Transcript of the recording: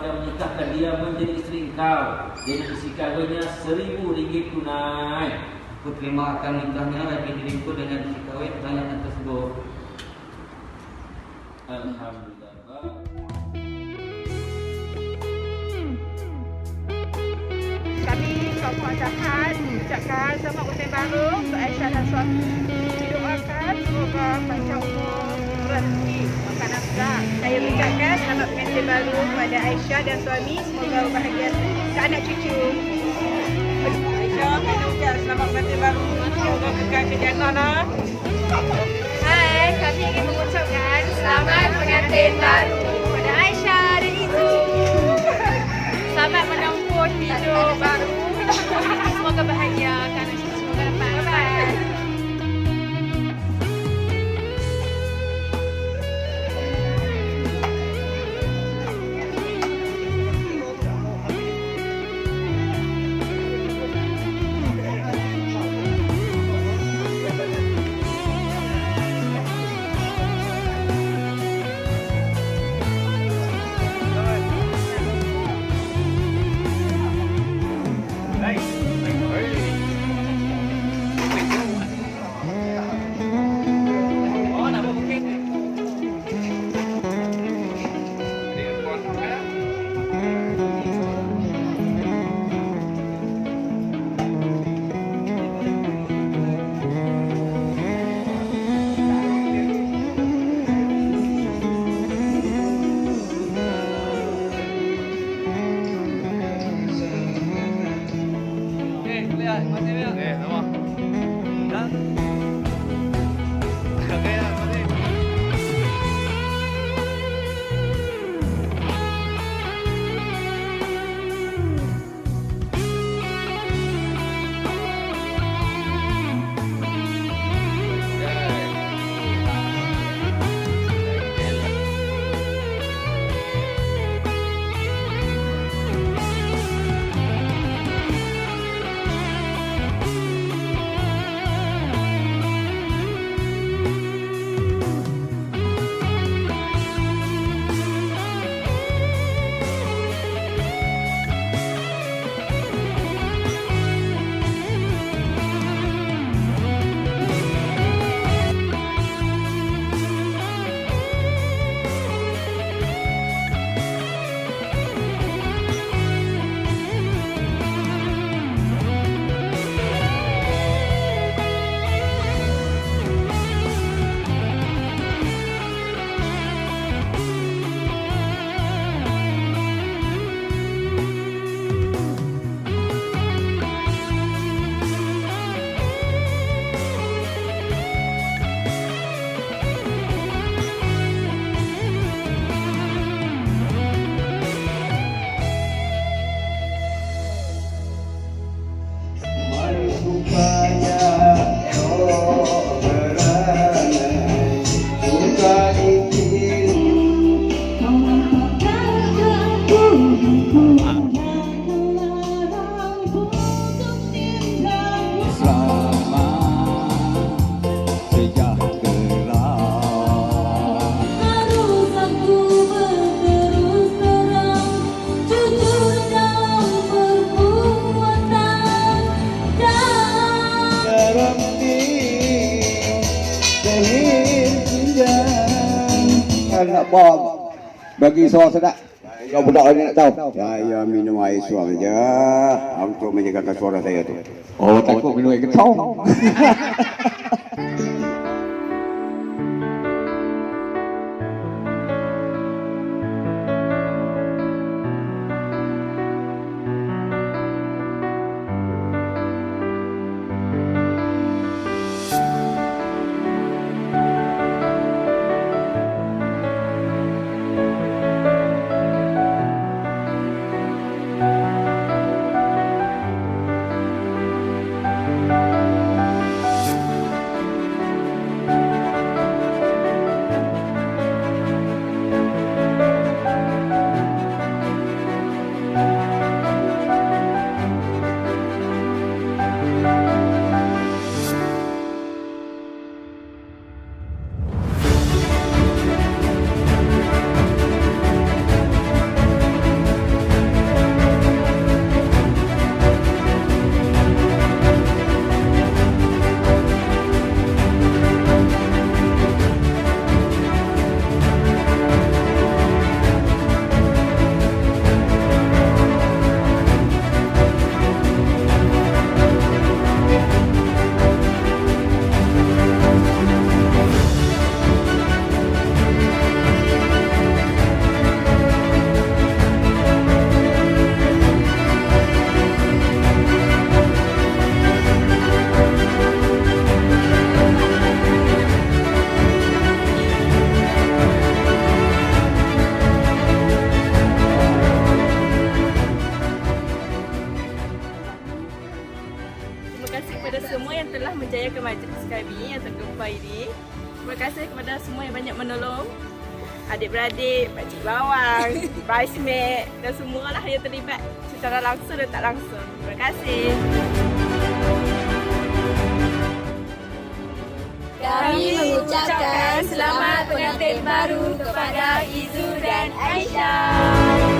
dan menikahkan dia menjadi isteri engkau dengan isi kawinnya seribu ringgit tunai. Aku terima akan nikahnya bagi diriku dengan si kawin banyak tersebut. Alhamdulillah. Kami kaum pengasahan ucapkan selamat ulang baru untuk Aisyah dan suami. Didoakan semoga panjang umur, rezeki, nafkah. Saya ucapkan selamat pengantin baru kepada Aisyah dan suami. Semoga bahagia ke anak cucu. Aisyah, kami ucap selamat pengantin baru. Semoga kekal kejayaan Hai, kami ingin mengucapkan selamat pengantin baru 我的心 nak bom bagi suara sedap. Kau budak ni nak tahu. Saya minum air suam je. Untuk menjagakan suara saya tu. oh takut minum air semua yang telah menjayakan majlis kami yang tergempa ini. Terima kasih kepada semua yang banyak menolong. Adik-beradik, pakcik bawang, bridesmaid dan semua lah yang terlibat secara langsung dan tak langsung. Terima kasih. Kami mengucapkan selamat pengantin baru kepada Izu dan Aisyah.